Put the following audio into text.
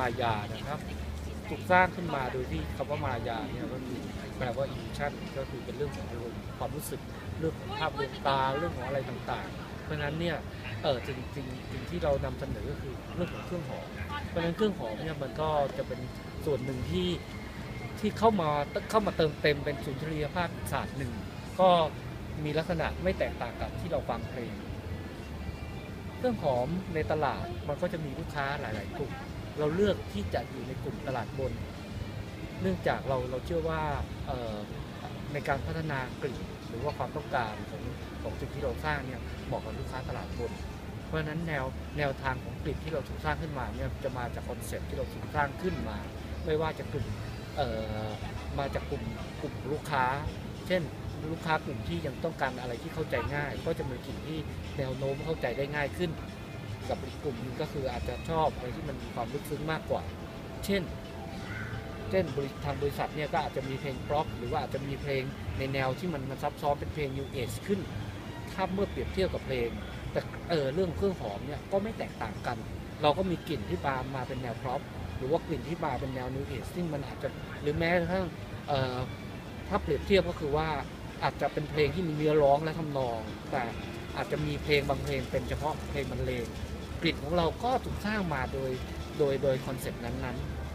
มายานะครับถูกสร้างขึ้นมาโดยที่คำว่ามายาเนี่ยก็คือแปลว่า illusion ก็คือเป็นเรื่องของอารมณ์ความรู้สึกเรื่องของภาพลวงตาเรื่องของอะไรต่างๆ เพราะฉะนั้นเนี่ยเออจริงจริงๆสิ่งที่เรานำเสนอก็คือเรื่องของเครื่องหอมเพราะฉะนั้นเครื่องหอมเนี่ยมันก็จะเป็นส่วนหนึ่งที่ที่เข้ามาเข้ามาเติมเต็มเป็นสุนทรียภาพศาสตร์หนึ่งก็มีลักษณะไม่แตกต่างกับที่เราฟังเพลงเครื่องหอมในตลาดมันก็จะมีลูกค้าหลาย ๆ กลุ่ม เราเลือกที่จะอยู่ในกลุ่มตลาดบน เนื่องจากเราเราเชื่อว่าในการพัฒนากลิ่นหรือว่าความต้องการของของสิ่งที่เราสร้างเนี่ยเหมาะกับลูกค้าตลาดบน เพราะฉะนั้นแนวแนวทางของกลิ่นที่เราถูกสร้างขึ้นมาเนี่ยจะมาจากคอนเซ็ปต์ที่เราถูกสร้างขึ้นมา ไม่ว่าจะกลุ่มมาจากกลุ่มกลุ่มลูกค้า เช่นลูกค้ากลุ่มที่ยังต้องการอะไรที่เข้าใจง่าย ก็จะมีกลิ่นที่แนวโน้มเข้าใจได้ง่ายขึ้น กับอีกกลุ่มหนึงก็คืออาจจะชอบอะไรที่มันมีความลึกซึ้งมากกว่า เช่น เช่นทางบริษัทเนี่ยก็อาจจะมีเพลงร็อก หรือว่าอาจจะมีเพลงในแนวที่มันมันซับซ้อนเป็นเพลง New Age ขึ้น ถ้าเมื่อเปรียบเทียบกับเพลง แต่เออเรื่องเครื่องหอมเนี่ยก็ไม่แตกต่างกัน เราก็มีกลิ่นที่มามาเป็นแนวพร็อพหรือว่ากลิ่นที่มาเป็นแนว New Age ซึ่งมันอาจจะหรือแม้กระทั่งถ้าเปรียบเทียบก็คือว่าอาจจะเป็นเพลงที่มีเนื้อร้องและทำนอง แต่อาจจะมีเพลงบางเพลงเป็นเฉพาะเพลงบรรเลง กลิ่นของเราก็ถูกสร้างมาโดยโดยโดยคอนเซ็ปต์นั้นๆ